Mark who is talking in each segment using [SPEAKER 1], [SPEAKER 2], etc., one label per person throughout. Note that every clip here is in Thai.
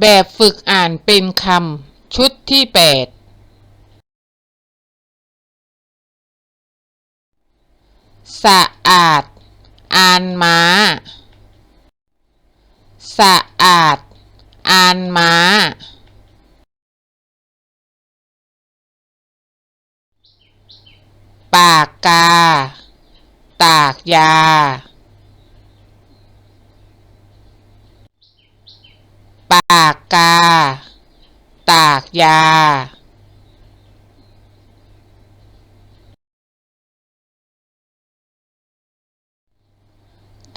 [SPEAKER 1] แบบฝึกอ่านเป็นคำ ชุดที่แปดสะอาด อ่านม้า สะอาด อ่านม้า ปากกา ตากยา ปากกา ตากยา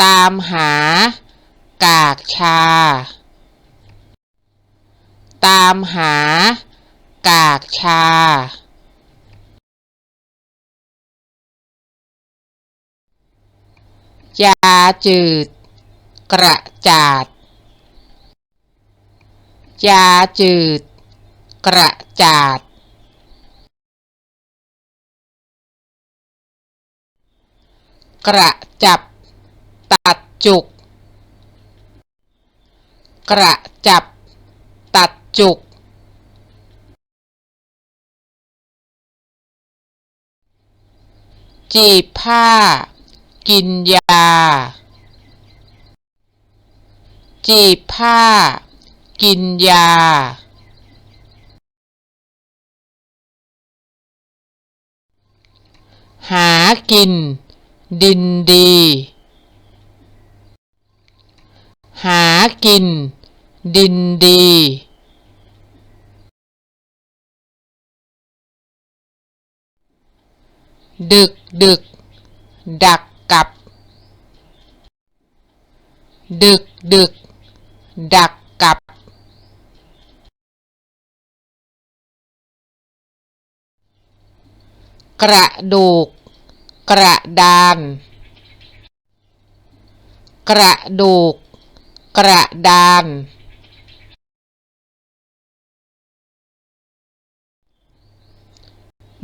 [SPEAKER 1] ตามหา กากชา ตามหา กากชา ยาจืด กระจาด ยาจืด กระจาด กระจับ ตัดจุก กระจับ ตัดจุก จีบผ้า กินยา จีบผ้า กินยาหากิน ดินดี หากิน ดินดี ดึกดึก ดักกับ ดึกดึก ดักกับ กระดูก กระดาน กระดูก กระดาน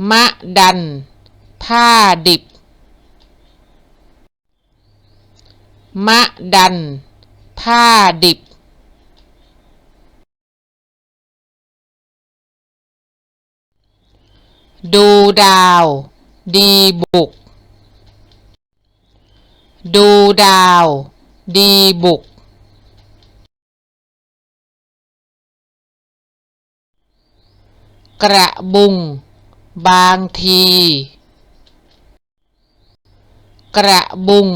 [SPEAKER 1] มะดัน ผ้าดิบ มะดัน ผ้าดิบ ดูดาว ดีบุก ดูดาว ดีบุก กระบุง บางที กระบุง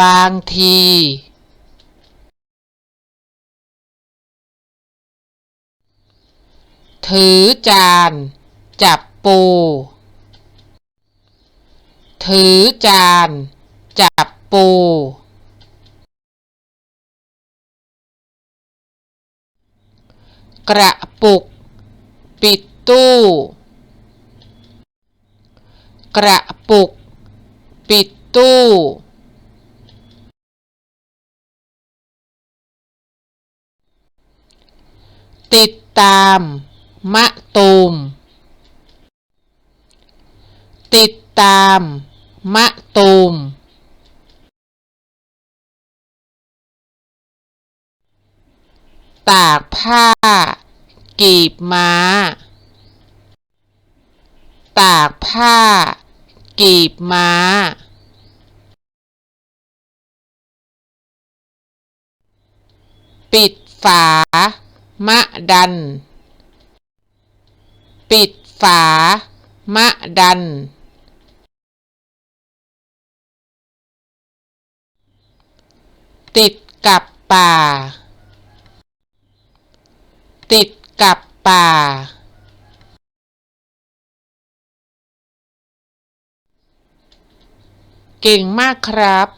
[SPEAKER 1] บางที ถือจาน จับ ปู ถือจาน จับปู กระปุก ปิดตู้ กระปุก ปิดตู้ ติดตาม มะตูม ติดตาม มะตูม ตากผ้า กีบม้า ตากผ้า กีบม้า ปิดฝา มะดัน ปิดฝามะดัน ติดกับป่า ติดกับป่า เก่งมากครับ